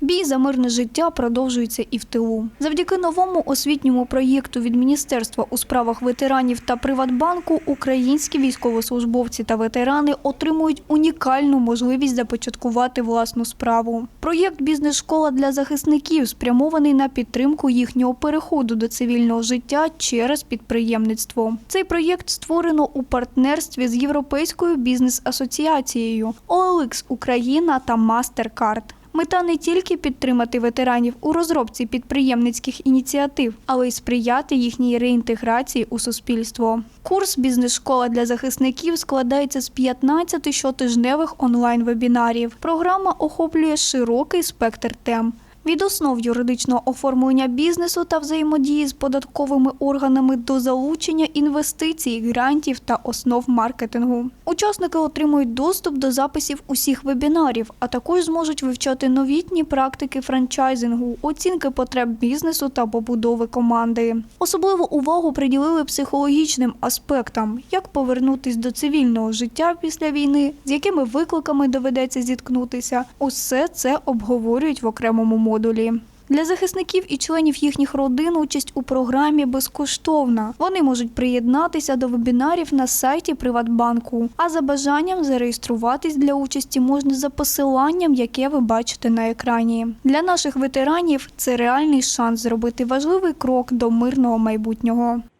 Бій за мирне життя продовжується і в тилу. Завдяки новому освітньому проєкту від Міністерства у справах ветеранів та Приватбанку українські військовослужбовці та ветерани отримують унікальну можливість започаткувати власну справу. Проєкт Бізнес-школа для захисників спрямований на підтримку їхнього переходу до цивільного життя через підприємництво. Цей проєкт створено у партнерстві з Європейською бізнес-асоціацією OLX Україна та MasterCard. Мета не тільки підтримати ветеранів у розробці підприємницьких ініціатив, але й сприяти їхній реінтеграції у суспільство. Курс Бізнес-школа для захисників складається з 15 щотижневих онлайн-вебінарів. Програма охоплює широкий спектр тем. Від основ юридичного оформлення бізнесу та взаємодії з податковими органами до залучення інвестицій, грантів та основ маркетингу. Учасники отримують доступ до записів усіх вебінарів, а також зможуть вивчати новітні практики франчайзингу, оцінки потреб бізнесу та побудови команди. Особливу увагу приділили психологічним аспектам, як повернутись до цивільного життя після війни, з якими викликами доведеться зіткнутися. Усе це обговорюють в окремому модулі. Для захисників і членів їхніх родин участь у програмі безкоштовна. Вони можуть приєднатися до вебінарів на сайті Приватбанку. А за бажанням зареєструватись для участі можна за посиланням, яке ви бачите на екрані. Для наших ветеранів це реальний шанс зробити важливий крок до мирного майбутнього.